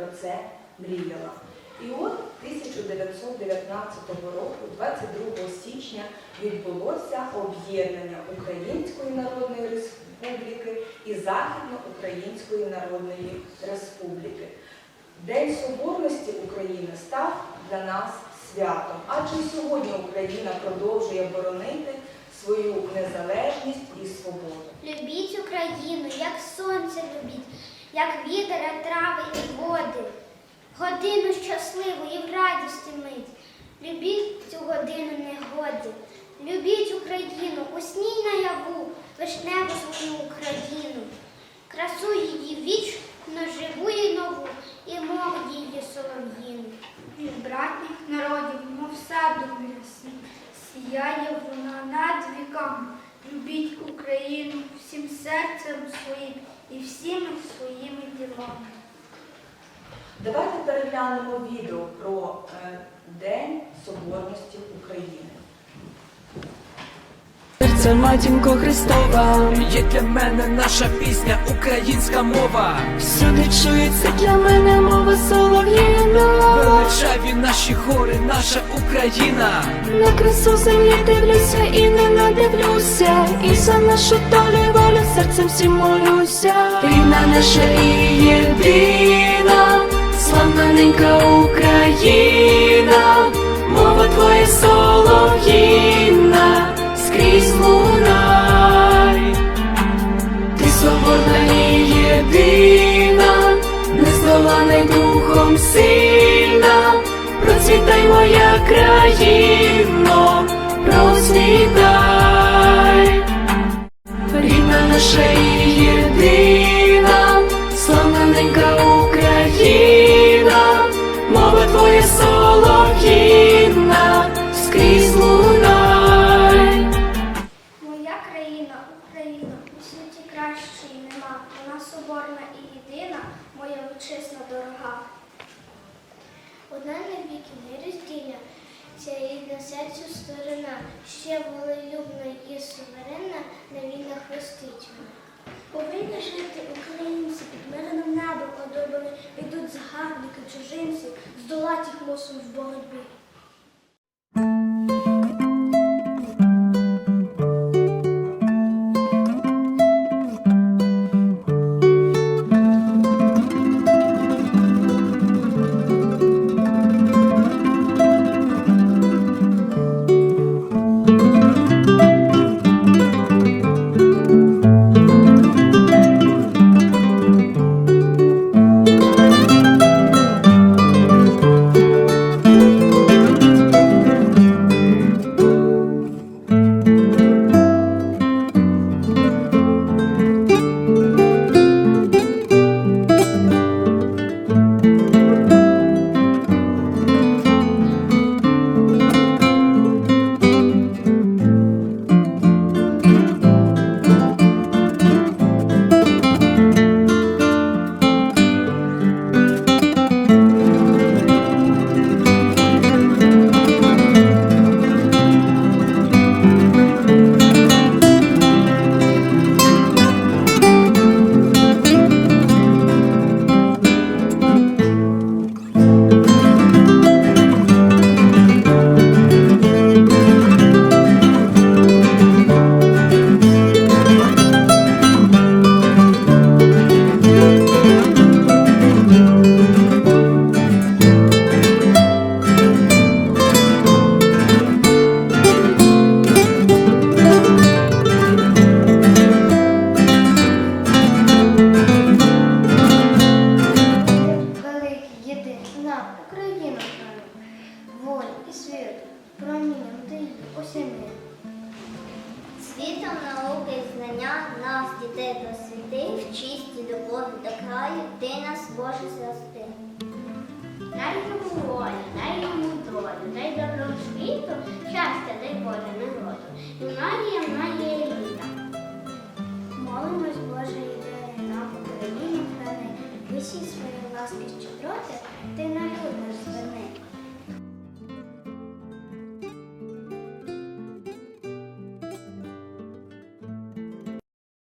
про це мріяла. І от 1919 року, 22 січня, відбулося об'єднання Української Народної Республіки і Західноукраїнської Народної Республіки. День Соборності України став для нас святом, адже сьогодні Україна продовжує боронити свою незалежність і свободу. Любіть Україну, як сонце любіть, як вітер, а трави і води. Годину щасливу і в радісті мить. Любіть цю годину негоди. Любіть Україну, усній наяву, вишневу свою Україну. Красу її вічно живу і нову, і мову її солов'їну. Від братніх народів, мов саду ясний, сіяє вона над віками. Любіть Україну всім серцем своїм і всіми своїми ділами. Давайте переглянемо відео про е, День Соборності України. Серце матінко Христова, Є для мене наша пісня, українська мова. всюди чується для мене мова солов'їна. Величаві наші хори, наша Україна. На красу землі дивлюся і не надивлюся. І за нашу долю волю серцем всім молюся. Рідна наша і єдина, славна ненька Україна, єдина, й духом сильна, процвітай моя країно, процвітай. Рідна наша і єдина, славна ненька Україна, мова твоя солов'їна, соборна і єдина, моя вітчизна дорога. Одна на віки нероздільна, ця рідна серцю сторона, ще волелюбна і суверенна, на війнах ростить вона. Повинні жити українці під мирним небом одобрені, йдуть загарбники, чужинці, здолать їх мусом в боротьбі. восени. Світом науки і знання нас, дітей просвіти, в чисті любові до краю, ти нас Боже зрости. Дай йому волю, дай йому долю, дай добро світу, щастя, дай Боже народу. І многія, многія літа. Молимось Божої дари нам Україні храни, висі свої ласки щедроти, ти нам